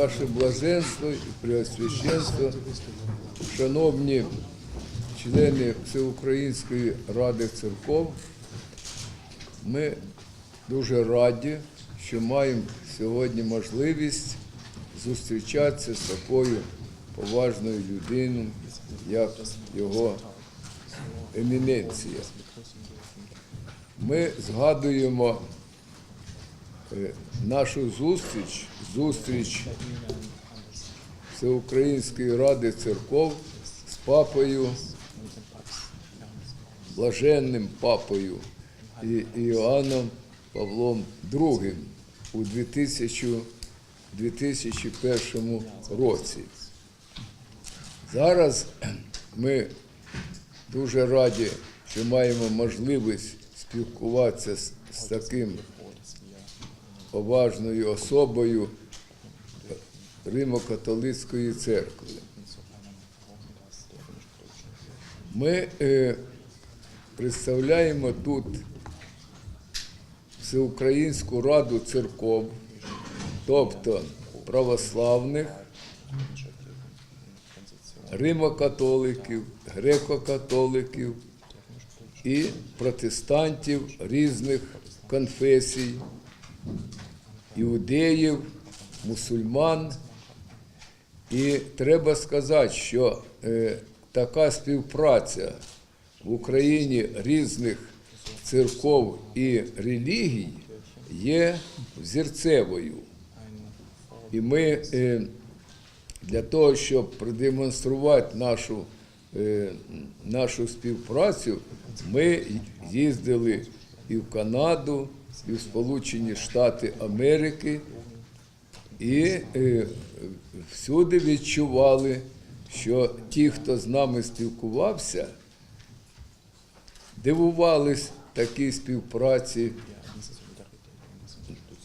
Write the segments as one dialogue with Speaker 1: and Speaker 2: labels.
Speaker 1: ваше блаженство і преосвященство, шановні члени Всеукраїнської ради церков, ми дуже раді, що маємо сьогодні можливість зустрічатися з такою поважною людиною, як його еміненція. Ми згадуємо нашу зустріч, зустріч Всеукраїнської ради церков з папою, блаженним папою і Іоанном Павлом II у 2000, 2001 році. Зараз ми дуже раді, що маємо можливість спілкуватися з таким поважною особою Римо-католицької церкви. Ми е, представляємо тут Всеукраїнську раду церков, тобто православних, римокатоликів, греко-католиків і протестантів різних конфесій, іудеїв, мусульман. І треба сказати, що е, така співпраця в Україні різних церков і релігій є взірцевою. І ми е, для того, щоб продемонструвати нашу, е, нашу співпрацю, ми їздили і в Канаду, і в Сполучені Штати Америки, і е, всюди відчували, що ті, хто з нами спілкувався, дивувались такій співпраці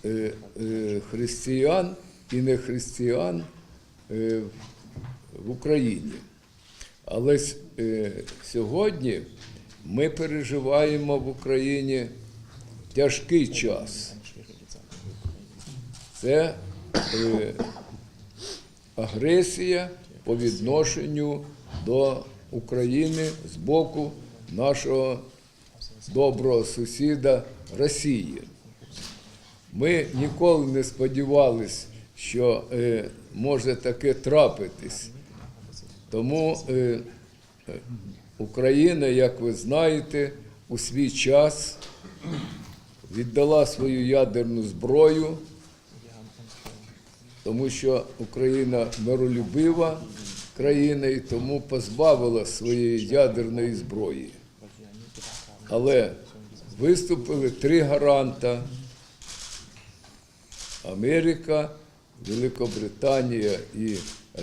Speaker 1: е, е, християн і нехристиян в Україні. Але сьогодні ми переживаємо в Україні тяжкий час. Це е, агресія по відношенню до України з боку нашого доброго сусіда Росії. Ми ніколи не сподівалися, що е, може таке трапитись. Тому е, Україна, як ви знаєте, у свій час віддала свою ядерну зброю, тому що Україна миролюбива країна і тому позбавила своєї ядерної зброї. Але виступили три гаранта Америка, Великобританія і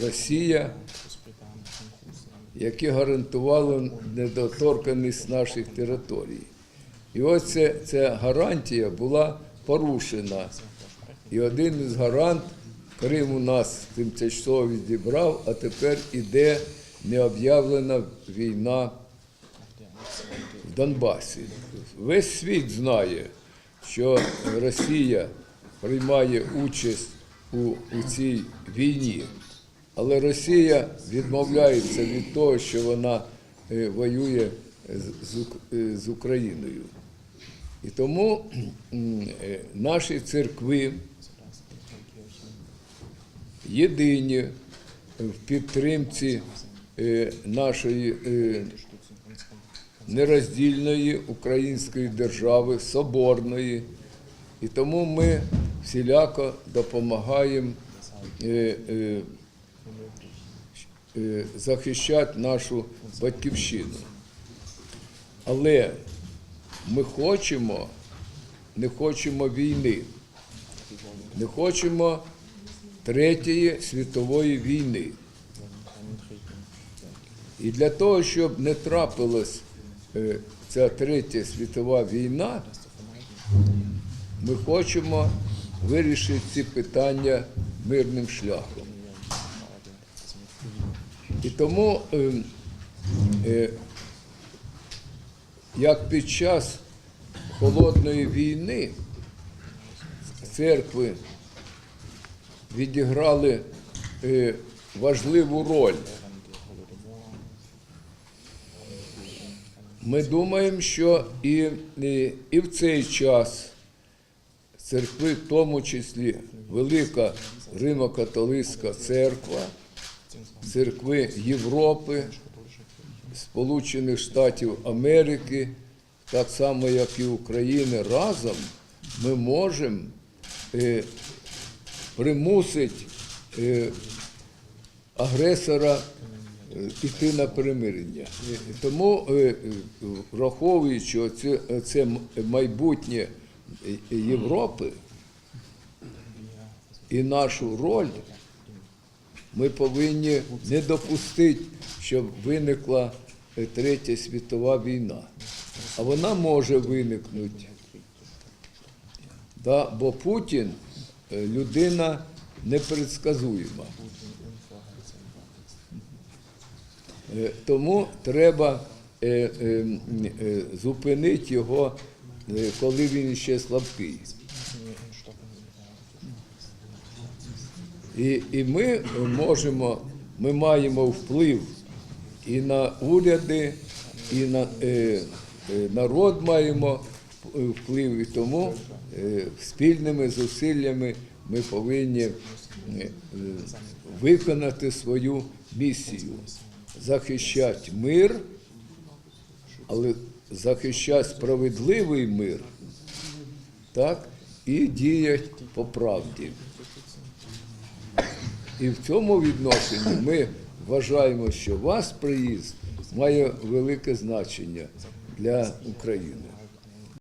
Speaker 1: Росія, які гарантували недоторканість наших територій. І ось це, ця гарантія була порушена. І один із гарант Крим у нас тимчасово відібрав, а тепер іде необ'явлена війна в Донбасі. Весь світ знає, що Росія приймає участь у, у цій війні. Але Росія відмовляється від того, що вона е, воює е, з Україною. І тому е, наші церкви єдині в підтримці нашої нероздільної української держави, соборної. І тому ми всіляко допомагаємо захищати нашу батьківщину. Але ми хочемо, не хочемо війни, не хочемо Третьої світової війни. І для того, щоб не трапилась е, ця третя світова війна, ми хочемо вирішити ці питання мирним шляхом. І тому, е, е, як під час холодної війни церкви відіграли е, важливу роль. Ми думаємо, що і, і, і в цей час церкви, в тому числі Велика Римо-католицька церква, церкви Європи, Сполучених Штатів Америки, так само як і України, разом ми можемо е, примусити е, агресора е, йти на примирення. Тому, е, е, враховуючи це майбутнє е, Європи і нашу роль, ми повинні не допустити, щоб виникла е, Третя світова війна. А вона може виникнути. Да, бо Путін е, людина непредсказуєма. Е, Тому треба зупинити його, коли він ще слабкий. І, і ми можемо, ми маємо вплив і на уряди, і на е, е, народ маємо вплив, і тому е, спільними зусиллями ми повинні е, виконати свою місію, захищати мир, але захищати справедливий мир, так, і діяти по правді. І в цьому відношенні ми вважаємо, що ваш приїзд має велике значення для України.